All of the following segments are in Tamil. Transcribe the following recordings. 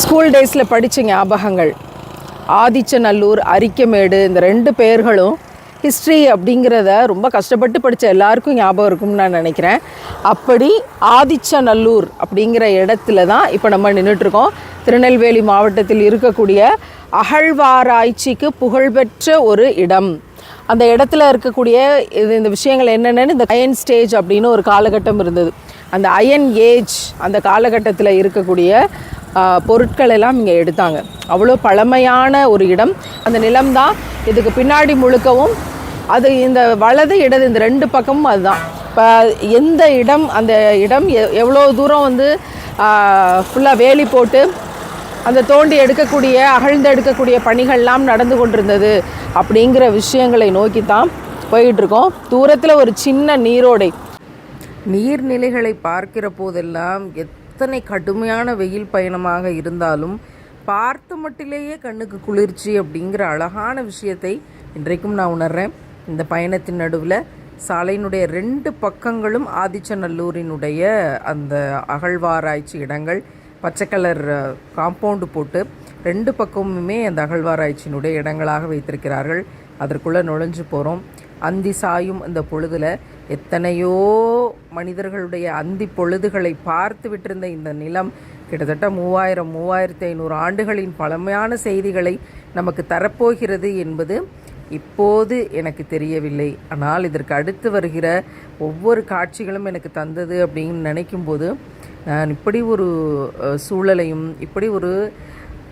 ஸ்கூல் டேஸில் படித்த ஞாபகங்கள். ஆதிச்சநல்லூர் அரிக்கமேடு இந்த ரெண்டு பெயர்களும் ஹிஸ்ட்ரி அப்படிங்கிறத ரொம்ப கஷ்டப்பட்டு படித்த எல்லாருக்கும் ஞாபகம் இருக்கும்னு நான் நினைக்கிறேன். அப்படி ஆதிச்சநல்லூர் அப்படிங்கிற இடத்துல தான் இப்போ நம்ம நின்றுட்டுருக்கோம் திருநெல்வேலி மாவட்டத்தில் இருக்கக்கூடிய அகழ்வாராய்ச்சிக்கு புகழ்பெற்ற ஒரு இடம். அந்த இடத்துல இருக்கக்கூடிய இது இந்த விஷயங்கள் என்னென்னு இந்த அயன் ஸ்டேஜ் அப்படின்னு ஒரு காலகட்டம் இருந்தது. அந்த அயன் ஏஜ் அந்த காலகட்டத்தில் இருக்கக்கூடிய பொருட்கள் எல்லாம் இங்கே எடுத்தாங்க. அவ்வளோ பழமையான ஒரு இடம். அந்த நிலம்தான் இதுக்கு பின்னாடி முழுக்கவும் அது இந்த வலது இடது இந்த ரெண்டு பக்கமும் அதுதான். இப்போ எந்த இடம் அந்த இடம் எ எவ்வளோ தூரம் வந்து ஃபுல்லாக வேலி போட்டு அந்த தோண்டி எடுக்கக்கூடிய அகழ்ந்து எடுக்கக்கூடிய பணிகள்லாம் நடந்து கொண்டிருந்தது அப்படிங்கிற விஷயங்களை நோக்கி தான் போயிட்டுருக்கோம். தூரத்தில் ஒரு சின்ன நீரோடை. நீர்நிலைகளை பார்க்கிற போதெல்லாம் எத் எத்தனை கடுமையான வெயில் பயணமாக இருந்தாலும் பார்த்த மட்டிலேயே கண்ணுக்கு குளிர்ச்சி அப்படிங்கிற அழகான விஷயத்தை இன்றைக்கும் நான் உணர்றேன். இந்த பயணத்தின் நடுவில் சாலையினுடைய ரெண்டு பக்கங்களும் ஆதிச்சநல்லூரினுடைய அந்த அகழ்வாராய்ச்சி இடங்கள் பச்சை கலர் காம்பவுண்டு போட்டு ரெண்டு பக்கமுமே அந்த அகழ்வாராய்ச்சியினுடைய இடங்களாக வைத்திருக்கிறார்கள். அதற்குள்ளே நுழைஞ்சு போகிறோம் அந்தி சாயும் இந்த பொழுதில் எத்தனையோ மனிதர்களுடைய அந்தி பொழுதுகளை பார்த்து விட்டிருந்த இந்த நிலம் கிட்டத்தட்ட மூவாயிரம் மூவாயிரத்தி ஐநூறு ஆண்டுகளின் பழமையான செய்திகளை நமக்கு தரப்போகிறது என்பது இப்போது எனக்கு தெரியவில்லை. ஆனால் இதற்கு அடுத்து வருகிற ஒவ்வொரு காட்சிகளும் எனக்கு தந்தது அப்படின்னு நினைக்கும்போது நான் இப்படி ஒரு சூழலையும் இப்படி ஒரு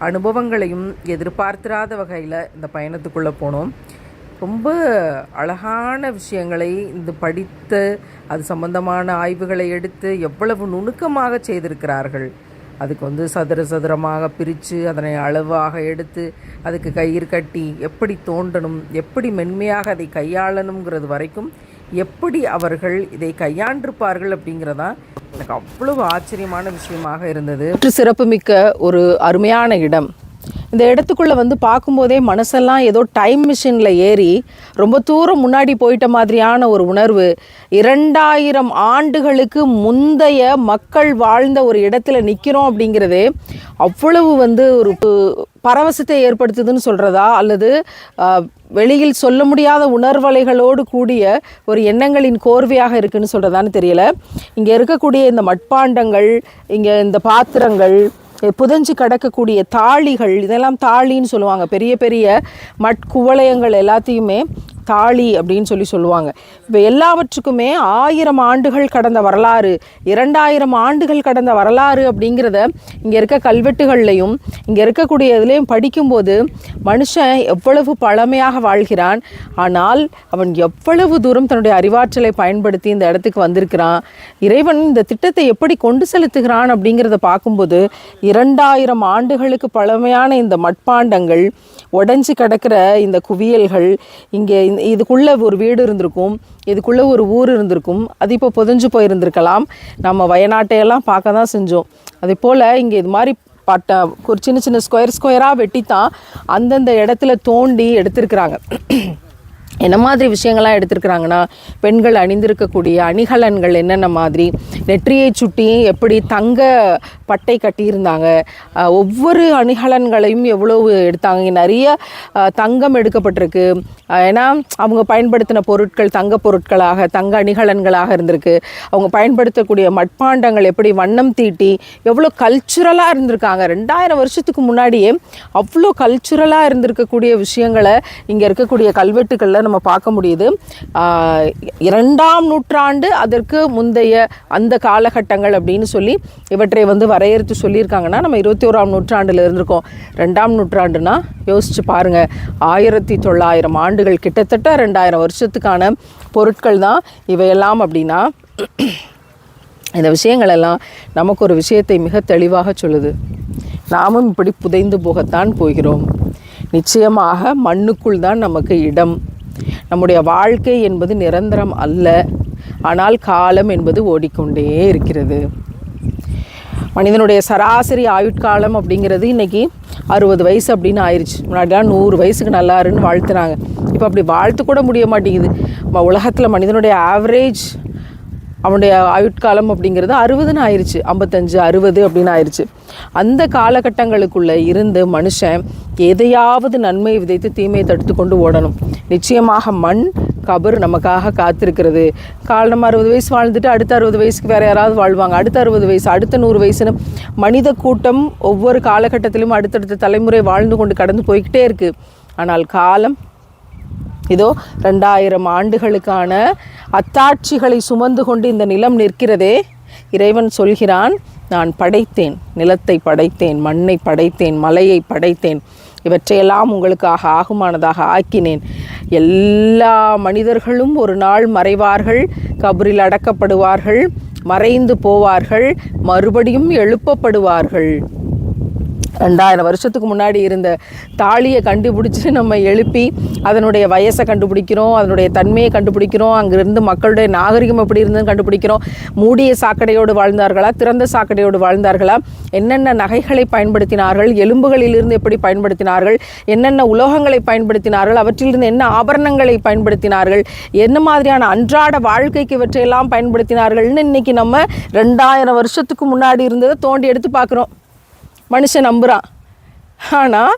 அனுபவங்களையும் எதிர்பார்த்திராத வகையில் இந்த பயணத்துக்குள்ளே போனோம். ரொம்ப அழகான விஷயங்களை இந்த படித்து அது சம்பந்தமான ஆய்வுகளை எடுத்து எவ்வளவு நுணுக்கமாக செய்திருக்கிறார்கள். அதுக்கு வந்து சதுர சதுரமாக பிரித்து அதனை அளவாக எடுத்து அதுக்கு கயிறு கட்டி எப்படி தோண்டணும் எப்படி மென்மையாக அதை கையாளணுங்கிறது வரைக்கும் எப்படி அவர்கள் இதை கையாண்டிருப்பார்கள் அப்படிங்கிறதான் எனக்கு அவ்வளவு ஆச்சரியமான விஷயமாக இருந்தது. சிறப்புமிக்க ஒரு அருமையான இடம். இந்த இடத்துக்குள்ளே வந்து பார்க்கும்போதே மனசெல்லாம் ஏதோ டைம் மிஷினில் ஏறி ரொம்ப தூரம் முன்னாடி போயிட்ட மாதிரியான ஒரு உணர்வு. இரண்டாயிரம் ஆண்டுகளுக்கு முந்தைய மக்கள் வாழ்ந்த ஒரு இடத்துல நிற்கிறோம் அப்படிங்கிறதே அவ்வளவு வந்து ஒரு பரவசத்தை ஏற்படுத்துதுன்னு சொல்கிறதா அல்லது வெளியில் சொல்ல முடியாத உணர்வலைகளோடு கூடிய ஒரு எண்ணங்களின் கோர்வையாக இருக்குன்னு சொல்கிறதான்னு தெரியல. இங்கே இருக்கக்கூடிய இந்த மட்பாண்டங்கள் இங்கே இந்த பாத்திரங்கள் புதைஞ்சு கிடக்கக்கூடிய தாளிகள் இதெல்லாம் தாளின்னு சொல்லுவாங்க. பெரிய பெரிய மட்குவளையங்கள் எல்லாத்தையுமே தாளி அப்படின்னு சொல்லி சொல்லுவாங்க. இப்போ எல்லாவற்றுக்குமே ஆயிரம் ஆண்டுகள் கடந்த வரலாறு இரண்டாயிரம் ஆண்டுகள் கடந்த வரலாறு அப்படிங்கிறத இங்கே இருக்க கல்வெட்டுகள்லையும் இங்கே இருக்கக்கூடிய இதுலேயும் படிக்கும்போது மனுஷன் எவ்வளவு பழமையாக வாழ்கிறான் ஆனால் அவன் எவ்வளவு தூரம் தன்னுடைய அறிவாற்றலை பயன்படுத்தி இந்த இடத்துக்கு வந்திருக்கிறான் இறைவன் இந்த திட்டத்தை எப்படி கொண்டு செலுத்துகிறான் அப்படிங்கிறத பார்க்கும்போது இரண்டாயிரம் ஆண்டுகளுக்கு பழமையான இந்த மட்பாண்டங்கள் உடஞ்சி கிடக்கிற இந்த குவியல்கள் இங்கே இந்த- இதுக்குள்ளே ஒரு வீடு இருந்திருக்கும் இதுக்குள்ளே ஒரு ஊர் இருந்திருக்கும் அது இப்போ புதைஞ்சு போயிருந்திருக்கலாம். நம்ம வயநாட்டையெல்லாம் பார்க்க தான் செஞ்சோம். அதே போல் இங்கே இது மாதிரி பட்ட ஒரு சின்ன சின்ன ஸ்கொயர் ஸ்கொயராக வெட்டித்தான் அந்தந்த இடத்துல தோண்டி எடுத்திருக்கிறாங்க. என்ன மாதிரி விஷயங்கள்லாம் எடுத்திருக்கிறாங்கன்னா பெண்கள் அணிந்திருக்கக்கூடிய அணிகலன்கள் என்னென்ன மாதிரி நெற்றியை சுட்டி எப்படி தங்க பட்டை கட்டியிருந்தாங்க. ஒவ்வொரு அணிகலன்களையும் எவ்வளவு எடுத்தாங்க. நிறைய தங்கம் எடுக்கப்பட்டிருக்கு. ஏன்னா அவங்க பயன்படுத்தின பொருட்கள் தங்க பொருட்களாக தங்க அணிகலன்களாக இருந்திருக்கு. அவங்க பயன்படுத்தக்கூடிய மட்பாண்டங்கள் எப்படி வண்ணம் தீட்டி எவ்வளோ கல்ச்சுரலாக இருந்திருக்காங்க. ரெண்டாயிரம் வருஷத்துக்கு முன்னாடியே அவ்வளோ கல்ச்சுரலாக இருந்திருக்கக்கூடிய விஷயங்களை இங்கே இருக்கக்கூடிய கல்வெட்டுக்களில் நம்ம பார்க்க முடியுது. இரண்டாம் நூற்றாண்டு அதற்கு முந்தைய அந்த காலகட்டங்கள் அப்படின்னு சொல்லி இவற்றை வந்து வரையறுத்து சொல்லியிருக்காங்கன்னா நம்ம இருபத்தி ஓராம் நூற்றாண்டில் இருந்திருக்கோம். ரெண்டாம் நூற்றாண்டுனா யோசிச்சு பாருங்க. ஆயிரத்தி தொள்ளாயிரம் ஆண்டுகள் கிட்டத்தட்ட ரெண்டாயிரம் வருஷத்துக்கான பொருட்கள் தான் இவையெல்லாம் அப்படின்னா இந்த விஷயங்கள் எல்லாம் நமக்கு ஒரு விஷயத்தை மிக தெளிவாக சொல்லுது. நாமும் இப்படி புதைந்து போகத்தான் போகிறோம். நிச்சயமாக மண்ணுக்குள் தான் நமக்கு இடம். நம்முடைய வாழ்க்கை என்பது நிரந்தரம் அல்ல. ஆனால் காலம் என்பது ஓடிக்கொண்டே இருக்கிறது. மனிதனுடைய சராசரி ஆயுட்காலம் அப்படிங்கிறது இன்றைக்கி அறுபது வயசு அப்படின்னு ஆயிடுச்சு முன்னாடிலாம் நூறு வயசுக்கு நல்லாருன்னு வாழ்த்துனாங்க. இப்போ அப்படி வாழ்த்து கூட முடிய மாட்டேங்குது. உலகத்தில் மனிதனுடைய ஆவரேஜ் அவனுடைய ஆயுட்காலம் அப்படிங்கிறது அறுபதுன்னு ஆயிடுச்சு ஐம்பத்தஞ்சு அறுபது அப்படின்னு ஆயிடுச்சு அந்த காலகட்டங்களுக்குள்ளே இருந்து மனுஷன் எதையாவது நன்மை விதைத்து தீமையை தடுத்து கொண்டு ஓடணும். நிச்சயமாக மண் கபர் நமக்காக காத்திருக்கிறது. கால் நம்ம அறுபது வயசு வாழ்ந்துட்டு அடுத்த அறுபது வயசுக்கு வேறு யாராவது வாழ்வாங்க. அடுத்த அறுபது வயசு அடுத்த நூறு வயசுன்னு மனித கூட்டம் ஒவ்வொரு காலகட்டத்திலும் அடுத்தடுத்த தலைமுறை வாழ்ந்து கொண்டு கடந்து போய்கிட்டே இருக்குது ஆனால் காலம் இதோ ரெண்டாயிரம் ஆண்டுகளுக்கான அத்தாட்சிகளை சுமந்து கொண்டு இந்த நிலம் நிற்கிறதே. இறைவன் சொல்கிறான் நான் படைத்தேன் நிலத்தை படைத்தேன் மண்ணை படைத்தேன் மலையை படைத்தேன். இவற்றையெல்லாம் உங்களுக்காக ஆகுமானதாக ஆக்கினேன். எல்லா மனிதர்களும் ஒரு நாள் மறைவார்கள் கபரில் அடக்கப்படுவார்கள் மறைந்து போவார்கள் மறுபடியும் எழுப்பப்படுவார்கள். ரெண்டாயிரம் வருஷத்துக்கு முன்னாடி இருந்த தாலியை கண்டுபிடிச்சி நம்ம எழுப்பி அதனுடைய வயசை கண்டுபிடிக்கிறோம் அதனுடைய தன்மையை கண்டுபிடிக்கிறோம் அங்கிருந்து மக்களுடைய நாகரிகம் எப்படி இருந்ததுன்னு கண்டுபிடிக்கிறோம். மூடிய சாக்கடையோடு வாழ்ந்தார்களா திறந்த சாக்கடையோடு வாழ்ந்தார்களா? என்னென்ன நகைகளை பயன்படுத்தினார்கள் எலும்புகளிலிருந்து எப்படி பயன்படுத்தினார்கள் என்னென்ன உலோகங்களை பயன்படுத்தினார்கள் அவற்றிலிருந்து என்ன ஆபரணங்களை பயன்படுத்தினார்கள் என்ன மாதிரியான அன்றாட வாழ்க்கைக்கு இவற்றையெல்லாம் பயன்படுத்தினார்கள்னு இன்னைக்கு நம்ம ரெண்டாயிரம் வருஷத்துக்கு முன்னாடி இருந்ததை தோண்டி எடுத்து பார்க்குறோம். மனுஷன் நம்புகிறான் ஆனால்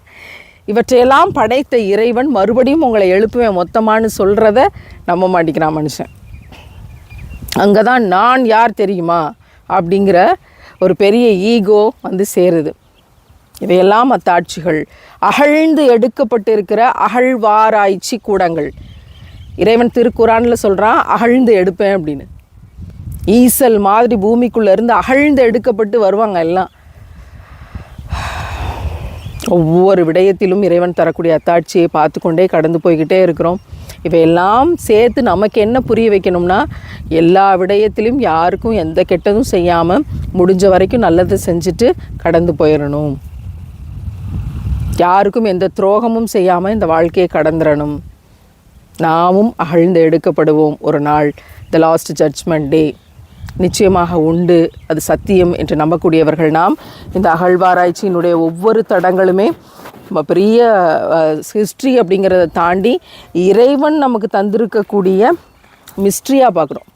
இவற்றையெல்லாம் படைத்த இறைவன் மறுபடியும் உங்களை எழுப்புவேன் மொத்தமானு சொல்கிறத நம்ப மாட்டேங்கிறான் மனுஷன். அங்கே தான் நான் யார் தெரியுமா? அப்படிங்கிற ஒரு பெரிய ஈகோ வந்து சேருது. இவையெல்லாம் அத்தாட்சிகள். அகழ்ந்து எடுக்கப்பட்டிருக்கிற அகழ்வாராய்ச்சி கூடங்கள். இறைவன் திருக்குறானில் சொல்கிறான் அகழ்ந்து எடுப்பேன் அப்படின்னு. ஈசல் மாதிரி பூமிக்குள்ளேருந்து அகழ்ந்து எடுக்கப்பட்டு வருவாங்க எல்லாம். ஒவ்வொரு விடயத்திலும் இறைவன் தரக்கூடிய அத்தாட்சியை பார்த்து கொண்டே கடந்து போய்கிட்டே இருக்கிறோம். இவையெல்லாம் சேர்த்து நமக்கு என்ன புரிய வைக்கணும்னா எல்லா விடயத்திலும் யாருக்கும் எந்த கெட்டதும் செய்யாமல் முடிஞ்ச வரைக்கும் நல்லதை செஞ்சுட்டு கடந்து போயிடணும் யாருக்கும் எந்த துரோகமும் செய்யாமல் இந்த வாழ்க்கையை கடந்துடணும் நாமும் அகழ்ந்து எடுக்கப்படுவோம் ஒரு நாள். த லாஸ்ட் ஜட்ஜ்மெண்ட் டே நிச்சயமாக உண்டு. அது சத்தியம் என்று நம்பக்கூடியவர்கள் நாம். இந்த அகழ்வாராய்ச்சியினுடைய ஒவ்வொரு தடங்களுமே நம்ம பெரிய ஹிஸ்ட்ரி அப்படிங்கிறத தாண்டி இறைவன் நமக்கு தந்திருக்கக்கூடிய மிஸ்ட்ரியாக பார்க்குறோம்.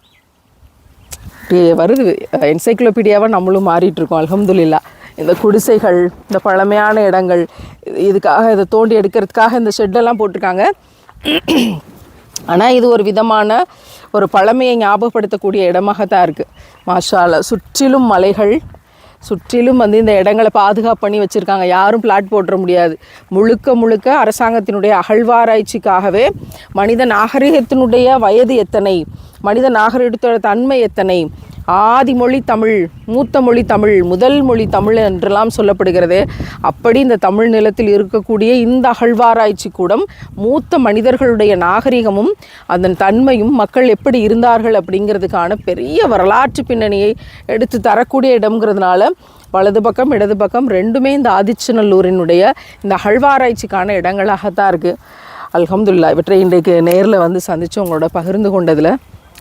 வருது. என்சைக்ளோபீடியாவாக நம்மளும் மாறிட்டுருக்கோம் அலமதுல்லா இந்த குடிசைகள் இந்த பழமையான இடங்கள் இது- இதுக்காக இதை தோண்டி எடுக்கிறதுக்காக இந்த ஷெட்டெல்லாம் போட்டிருக்காங்க. ஆனால் இது ஒரு விதமான ஒரு பழமையை ஞாபகப்படுத்தக்கூடிய இடமாக தான் இருக்குது மாஷால சுற்றிலும் மலைகள் சுற்றிலும் வந்து இந்த இடங்களை பாதுகாப்பு பண்ணி வச்சுருக்காங்க. யாரும் பிளாட் போட்டுற முடியாது. முழுக்க முழுக்க அரசாங்கத்தினுடைய அகழ்வாராய்ச்சிக்காகவே மனித நாகரிகத்தினுடைய வயது எத்தனை? மனித நாகரிகத்தோட தன்மை எத்தனை? ஆதிமொழி தமிழ் மூத்த மொழி தமிழ் முதல் மொழி தமிழ் என்றெல்லாம் சொல்லப்படுகிறது. அப்படி இந்த தமிழ் நிலத்தில் இருக்கக்கூடிய இந்த அகழ்வாராய்ச்சி கூடம் மூத்த மனிதர்களுடைய நாகரிகமும் அதன் தன்மையும் மக்கள் எப்படி இருந்தார்கள் அப்படிங்கிறதுக்கான பெரிய வரலாற்று பின்னணியை எடுத்து தரக்கூடிய இடம்ங்கிறதுனால வலது பக்கம் இடது பக்கம் ரெண்டுமே இந்த ஆதிச்சநல்லூரினுடைய இந்த அகழ்வாராய்ச்சிக்கான இடங்களாகத்தான் இருக்குது அல்ஹம்துல்லா இவற்றை இன்றைக்கு நேரில் வந்து சந்தித்து உங்களோட பகிர்ந்து கொண்டதில்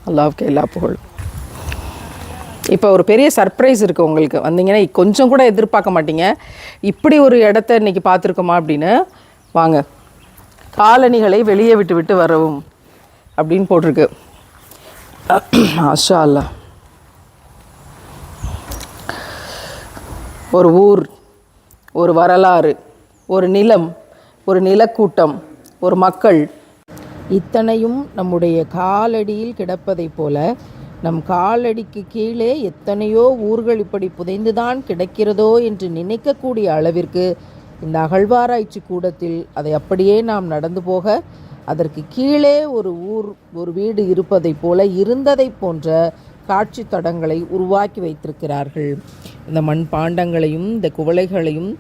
அல்லாவுக்கு எல்லா புகழும். இப்போ ஒரு பெரிய சர்ப்ரைஸ் இருக்குது உங்களுக்கு. வந்தீங்கன்னா கொஞ்சம் கூட எதிர்பார்க்க மாட்டீங்க. இப்படி ஒரு இடத்த இன்றைக்கி பார்த்துருக்கோமா அப்படின்னு? வாங்க. காலணிகளை வெளியே விட்டு விட்டு வரவும் அப்படின்னு போட்டிருக்கு. மாஷா அல்லாஹ் ஒரு ஊர் ஒரு வரலாறு ஒரு நிலம் ஒரு நிலக்கூட்டம் ஒரு மக்கள் இத்தனையும் நம்முடைய காலடியில் கிடப்பதைப் போல நம் காலடிக்கு கீழே எத்தனையோ ஊர்கள் இப்படி புதைந்துதான் கிடக்கிறதோ என்று நினைக்கக்கூடிய அளவிற்கு இந்த அகழ்வாராய்ச்சி கூடத்தில் அதை அப்படியே நாம் நடந்து போக அதற்கு கீழே ஒரு ஊர் ஒரு வீடு இருப்பதைப் போல இருந்ததைப் போன்ற காட்சி தடங்களை உருவாக்கி வைத்திருக்கிறார்கள். இந்த மண் பாண்டங்களையும் இந்த குவளைகளையும்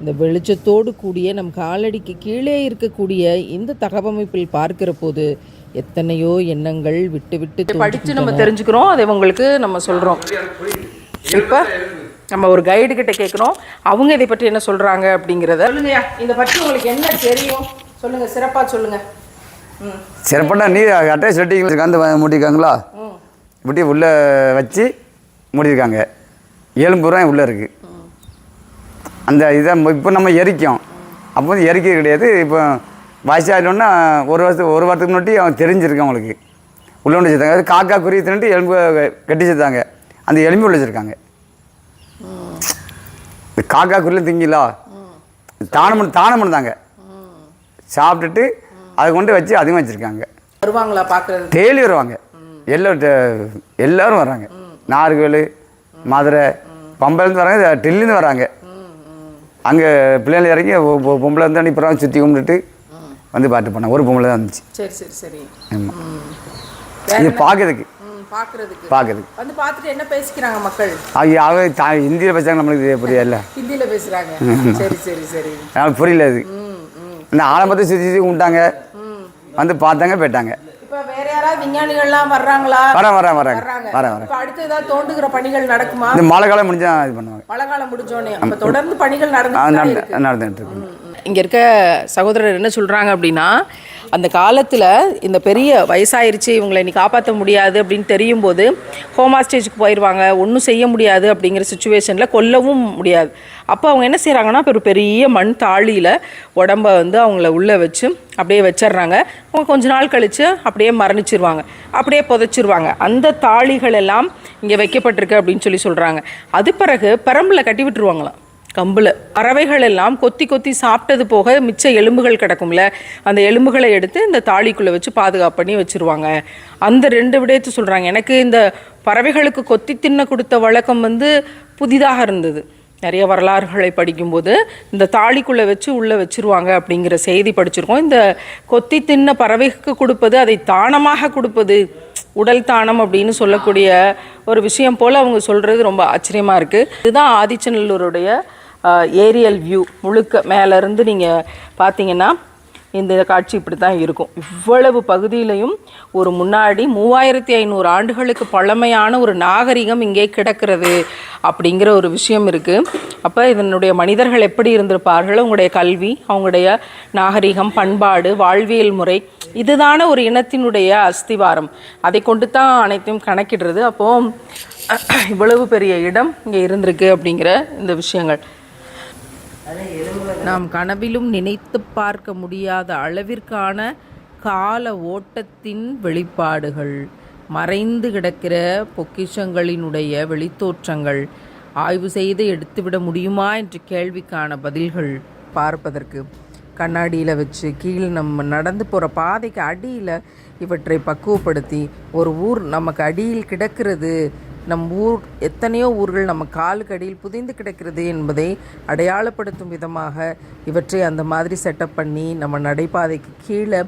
இந்த வெளிச்சத்தோடு கூடிய நம் காலடிக்கு கீழே இருக்கக்கூடிய இந்த தகவமைப்பில் பார்க்கிற போது எத்தனையோ எண்ணங்கள் விட்டு விட்டு படித்து நம்ம தெரிஞ்சுக்கிறோம். அதை உங்களுக்கு நம்ம சொல்கிறோம் இப்போ நம்ம ஒரு கைடு கிட்ட கேட்குறோம் அவங்க இதை பற்றி என்ன சொல்கிறாங்க அப்படிங்கிறத சொல்லுங்கய்யா. இதை பற்றி உங்களுக்கு என்ன தெரியும்? சொல்லுங்கள் சிறப்பாக சொல்லுங்கள் ம். சிறப்பான நீ அட்டாச் செட்டிங் கந்து மூட்டிருக்காங்களா ம். முட்டி உள்ளே வச்சு மூடியிருக்காங்க எலும்புறம் உள்ளே இருக்குது அந்த இதை இப்போ நம்ம எரிக்கும் அப்போ வந்து எரிக்க கிடையாது. இப்போ வயசாகிட்டோன்னா ஒரு வருஷத்துக்கு ஒரு வாரத்துக்கு முன்னாடி அவன் தெரிஞ்சிருக்கு அவங்களுக்கு உள்ள கொண்டு வச்சுருந்தாங்க அது காக்கா குருவி தின்னுட்டு எலும்பு கட்டி வச்சுருந்தாங்க அந்த எலும்பு உள்ள வச்சுருக்காங்க. இந்த காக்கா குருவி திங்கிலா? தானம் பண்ண தானம் பண்ணாங்க சாப்பிட்டுட்டு அதை கொண்டு வச்சு அதிகமாக வச்சுருக்காங்க. வருவாங்களா பார்க்கறது டெய்லி வருவாங்க. எல்லாம் டெ- எல்லாரும் வராங்க நார்கோல் மதுரை பம்பைலேருந்து வராங்க டெல்லிருந்து வராங்க அங்கே பிள்ளைகள் இறங்கி பொம்பளை வந்து புறம் சுற்றி கும்பிட்டுட்டு வந்து பாட்டு போனாங்க ஒரு பொம்பளை தான் வந்துச்சு சரி சரி சரி. ஆமாம் இது பார்க்கறதுக்கு பார்க்கறதுக்கு பார்க்கறதுக்கு வந்து பார்த்துட்டு என்ன பேசிக்கிறாங்க மக்கள்? அவங்க அவங்க தா இந்தியில் பேசுறாங்க நம்மளுக்கு இது புரியல. ஹிந்தியில் பேசுகிறாங்க சரி சரி சரி. நம்மளுக்கு புரியல ம் இந்த ஆரம்பத்தை சுற்றி சுற்றி கும்பிட்டாங்க வந்து பார்த்தாங்க போயிட்டாங்க. இப்போ வேற யாராவது விஞ்ஞானிகள்லாம் வர்றாங்களா? வரேன் வரேன் வர்றாங்க. வரேன் வரேன் அடுத்து ஏதாவது தோண்டுகிற பணிகள் நடக்குமா? இந்த மழை காலம் முடிஞ்சா இது பண்ணுவாங்க. மழை காலம் முடிஞ்சோடனே தொடர்ந்து பணிகள் நடந்து நடந்துட்டு இருக்கு. இங்கே இருக்க சகோதரர் என்ன சொல்கிறாங்க அப்படின்னா அந்த காலத்தில் இந்த பெரிய வயசாயிருச்சு இவங்களை நீ காப்பாற்ற முடியாது அப்படின்னு தெரியும் போது ஹோமா ஸ்டேஜுக்கு போயிடுவாங்க ஒன்றும் செய்ய முடியாது அப்படிங்கிற சுச்சுவேஷனில் கொல்லவும் முடியாது. அப்போ அவங்க என்ன செய்கிறாங்கன்னா ஒரு பெரிய மண் தாழியில் உடம்ப வந்து அவங்கள உள்ளே வச்சு அப்படியே வச்சிடுறாங்க. அவங்க கொஞ்ச நாள் கழித்து அப்படியே மரணிச்சிருவாங்க அப்படியே புதைச்சிருவாங்க. அந்த தாளிகள் எல்லாம் இங்கே வைக்கப்பட்டிருக்கு அப்படின்னு சொல்லி சொல்கிறாங்க அது பிறகு பெரம்பில் கட்டி விட்டுருவாங்களாம். கம்பில். பறவைகள் எல்லாம் கொத்தி கொத்தி சாப்பிட்டது போக மிச்ச எலும்புகள் கிடக்கும்ல அந்த எலும்புகளை எடுத்து இந்த தாலிக்குள்ளே வச்சு பாதுகாப்பு பண்ணி வச்சுருவாங்க. அந்த ரெண்டு விடயத்தை சொல்கிறாங்க எனக்கு இந்த பறவைகளுக்கு கொத்தி தின்ன கொடுத்த வழக்கம் வந்து புதிதாக இருந்தது. நிறைய வரலாறுகளை படிக்கும்போது இந்த தாலிக்குள்ளே வச்சு உள்ளே வச்சிருவாங்க அப்படிங்கிற செய்தி படிச்சிருக்கோம். இந்த கொத்தி தின்ன பறவைக்கு கொடுப்பது அதை தானமாக கொடுப்பது உடல் தானம் அப்படின்னு சொல்லக்கூடிய ஒரு விஷயம் போல் அவங்க சொல்கிறது ரொம்ப ஆச்சரியமாக இருக்குது இதுதான் ஆதிச்சநல்லூருடைய ஏரியல் வியூ முழுக்க மேலேருந்து நீங்கள் பார்த்தீங்கன்னா இந்த காட்சி இப்படி தான் இருக்கும். இவ்வளவு பகுதியிலையும் ஒரு முன்னாடி மூவாயிரத்தி ஐநூறு ஆண்டுகளுக்கு பழமையான ஒரு நாகரிகம் இங்கே கிடக்கிறது அப்படிங்கிற ஒரு விஷயம் இருக்குது அப்போ இதனுடைய மனிதர்கள் எப்படி இருந்திருப்பார்கள் அவங்களுடைய கல்வி அவங்களுடைய நாகரிகம் பண்பாடு வாழ்வியல் முறை இதுதான ஒரு இனத்தினுடைய அஸ்திவாரம். அதை கொண்டு தான் அனைத்தையும் கணக்கிடுறது. அப்போது இவ்வளவு பெரிய இடம் இங்கே இருந்திருக்கு அப்படிங்கிற இந்த விஷயங்கள். நாம் கனவிலும் நினைத்து பார்க்க முடியாத அளவிற்கான கால ஓட்டத்தின் வெளிப்பாடுகள். மறைந்து கிடக்கிற பொக்கிஷங்களினுடைய வெளித்தோற்றங்கள். ஆய்வு செய்து எடுத்துவிட முடியுமா என்ற கேள்விக்கான பதில்கள் பார்ப்பதற்கு. கண்ணாடியில் வச்சு கீழே நம்ம நடந்து போகிற பாதைக்கு அடியில் இவற்றை பக்குவப்படுத்தி ஒரு ஊர் நமக்கு அடியில் கிடக்கிறது நம் ஊர் எத்தனையோ ஊர்கள் நம்ம காலுக்கடியில் புதைந்து கிடக்கிறது என்பதை அடையாளப்படுத்தும் விதமாக இவற்றை அந்த மாதிரி செட்டப் பண்ணி நம்ம நடைபாதைக்கு கீழே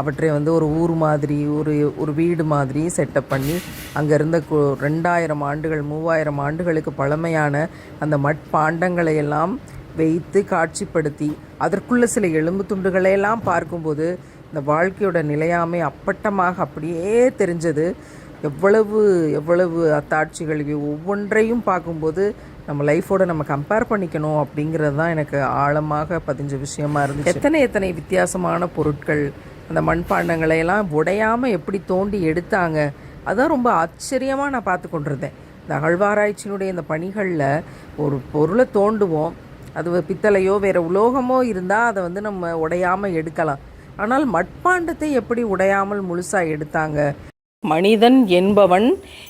அவற்றை வந்து ஒரு ஊர் மாதிரி ஒரு ஒரு வீடு மாதிரி செட்டப் பண்ணி அங்கே இருந்த ரெண்டாயிரம் ஆண்டுகள் மூவாயிரம் ஆண்டுகளுக்கு பழமையான அந்த மட்பாண்டங்களை எல்லாம் வைத்து காட்சிப்படுத்தி அதற்குள்ள சில எலும்பு துண்டுகளையெல்லாம் பார்க்கும்போது இந்த வாழ்க்கையோட நிலையாமை அப்பட்டமாக அப்படியே தெரிஞ்சது. எவ்வளவு எவ்வளவு அத்தாட்சிகள் இவை ஒவ்வொன்றையும் பார்க்கும்போது நம்ம லைஃபோட நம்ம கம்பேர் பண்ணிக்கணும் அப்படிங்கிறது தான் எனக்கு ஆழமாக பதிஞ்ச விஷயமா இருந்துச்சு. எத்தனை எத்தனை வித்தியாசமான பொருட்கள் அந்த மண்பாண்டங்களையெல்லாம் உடையாமல் எப்படி தோண்டி எடுத்தாங்க அதான் ரொம்ப ஆச்சரியமாக நான் பார்த்து கொண்டிருந்தேன். இந்த அகழ்வாராய்ச்சியினுடைய இந்த பணிகளில் ஒரு பொருளை தோண்டுவோம் அது பித்தளையோ வேறு உலோகமோ இருந்தால் அதை வந்து நம்ம உடையாமல் எடுக்கலாம். ஆனால் மட்பாண்டத்தை எப்படி உடையாமல் முழுசாக எடுத்தாங்க? மனிதன் என்பவன்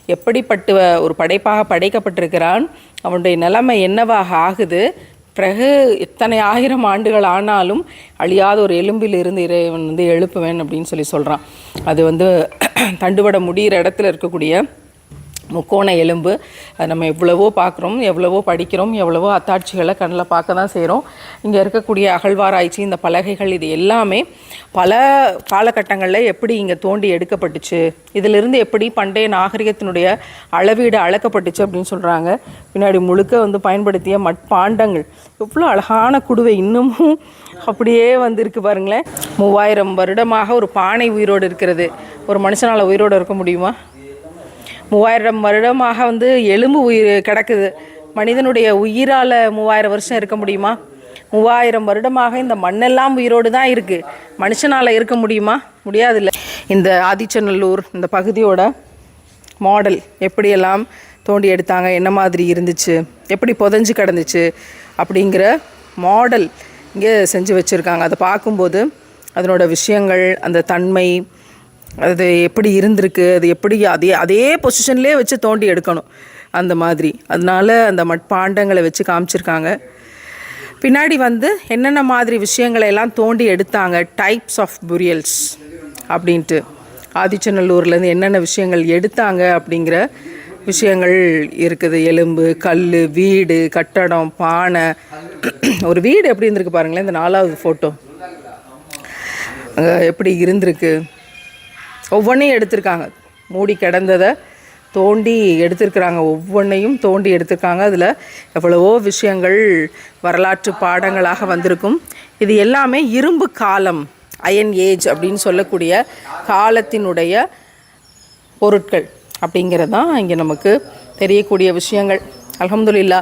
எப்படிப்பட்ட ஒரு படைப்பாக படைக்கப்பட்டிருக்கிறான் அவனுடைய நிலைமை என்னவாக ஆகுது பிறகு எத்தனை ஆயிரம் ஆண்டுகள் ஆனாலும் அழியாத ஒரு எலும்பில் இருந்து இறைவன் வந்து எழுப்புவேன் அப்படின்னு சொல்லி சொல்கிறான் அது வந்து தண்டுபட முடிகிற இடத்துல இருக்கக்கூடிய முக்கோண எலும்பு. அது நம்ம எவ்வளவோ பார்க்குறோம் எவ்வளவோ படிக்கிறோம் எவ்வளவோ அத்தாட்சிகளை கண்ணில் பார்க்க தான் செய்கிறோம் இங்கே இருக்கக்கூடிய அகழ்வாராய்ச்சி இந்த பலகைகள் இது எல்லாமே பல காலகட்டங்களில் எப்படி இங்கே தோண்டி எடுக்கப்பட்டுச்சு இதிலிருந்து எப்படி பண்டைய நாகரிகத்தினுடைய அளவீடு அளக்கப்பட்டுச்சு அப்படின்னு சொல்கிறாங்க பின்னாடி முழுக்க வந்து பயன்படுத்திய மட்பாண்டங்கள். எவ்வளோ அழகான குடுவை இன்னமும் அப்படியே வந்திருக்கு பாருங்களேன். மூவாயிரம் வருடமாக ஒரு பானை உயிரோடு இருக்கிறது. ஒரு மனுஷனால் உயிரோடு இருக்க முடியுமா? மூவாயிரம் வருடமாக வந்து எலும்பு உயிர் கிடக்குது. மனிதனுடைய உயிரால் மூவாயிரம் வருஷம் இருக்க முடியுமா? மூவாயிரம் வருடமாக இந்த மண்ணெல்லாம் உயிரோடு தான் இருக்குது மனுஷனால் இருக்க முடியுமா? முடியாதுல்ல. இந்த ஆதிச்சநல்லூர் இந்த பகுதியோட மாடல் எப்படியெல்லாம் தோண்டி எடுத்தாங்க என்ன மாதிரி இருந்துச்சு எப்படி புதஞ்சு கிடந்துச்சு அப்படிங்கிற மாடல் இங்கே செஞ்சு வச்சுருக்காங்க. அதை பார்க்கும்போது அதனோட விஷயங்கள் அந்த தன்மை அது எப்படி இருந்திருக்கு அது எப்படி அதே அதே பொசிஷன்லேயே வச்சு தோண்டி எடுக்கணும். அந்த மாதிரி. அதனால அந்த மட்பாண்டங்களை வச்சு காமிச்சிருக்காங்க. பின்னாடி வந்து என்னென்ன மாதிரி விஷயங்களை எல்லாம் தோண்டி எடுத்தாங்க டைப்ஸ் ஆஃப் புரியல்ஸ் அப்படின்ட்டு. ஆதிச்சநல்லூர்லேருந்து என்னென்ன விஷயங்கள் எடுத்தாங்க அப்படிங்கிற விஷயங்கள் இருக்குது. எலும்பு கல் வீடு கட்டடம் பானை. ஒரு வீடு எப்படி இருந்திருக்கு பாருங்களேன் இந்த நாலாவது ஃபோட்டோ அங்கே எப்படி இருந்திருக்கு? ஒவ்வொன்றையும் எடுத்திருக்காங்க. மூடி கிடந்ததை தோண்டி எடுத்திருக்கிறாங்க. ஒவ்வொன்றையும் தோண்டி எடுத்திருக்காங்க. அதில் எவ்வளவோ விஷயங்கள் வரலாற்று பாடங்களாக வந்திருக்கும். இது எல்லாமே இரும்பு காலம் அயன் ஏஜ் அப்படின்னு சொல்லக்கூடிய காலத்தினுடைய பொருட்கள் அப்படிங்கிறது தான் இங்கே நமக்கு தெரியக்கூடிய விஷயங்கள். அலமதுல்லா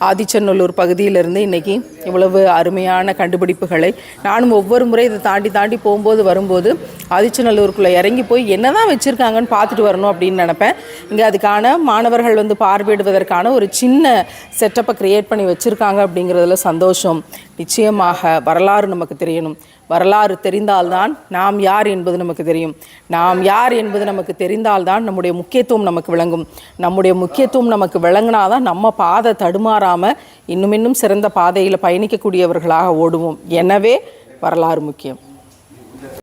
ஆதிச்சநல்லூர் பகுதியிலிருந்து இன்றைக்கி இவ்வளவு அருமையான கண்டுபிடிப்புகளை நானும் ஒவ்வொரு முறை இதை தாண்டி தாண்டி போகும்போது வரும்போது ஆதிச்சநல்லூருக்குள்ளே இறங்கி போய் என்ன தான் வச்சுருக்காங்கன்னு பார்த்துட்டு வரணும் அப்படின்னு நினப்பேன். இங்கே அதுக்கான மாணவர்கள் வந்து பார்வையிடுவதற்கான ஒரு சின்ன செட்டப்பை க்ரியேட் பண்ணி வச்சுருக்காங்க அப்படிங்கிறதுல சந்தோஷம். நிச்சயமாக வரலாறு நமக்கு தெரியணும். வரலாறு தெரிந்தால்தான் நாம் யார் என்பது நமக்கு தெரியும். நாம் யார் என்பது நமக்கு தெரிந்தால்தான் நம்முடைய முக்கியத்துவம் நமக்கு விளங்கும். நம்முடைய முக்கியத்துவம் நமக்கு விளங்கினாதான் நம்ம பாதை தடுமாறாமல் இன்னும் இன்னும் சிறந்த பாதையில் பயணிக்கக்கூடியவர்களாக ஓடுவோம். எனவே வரலாறு முக்கியம்.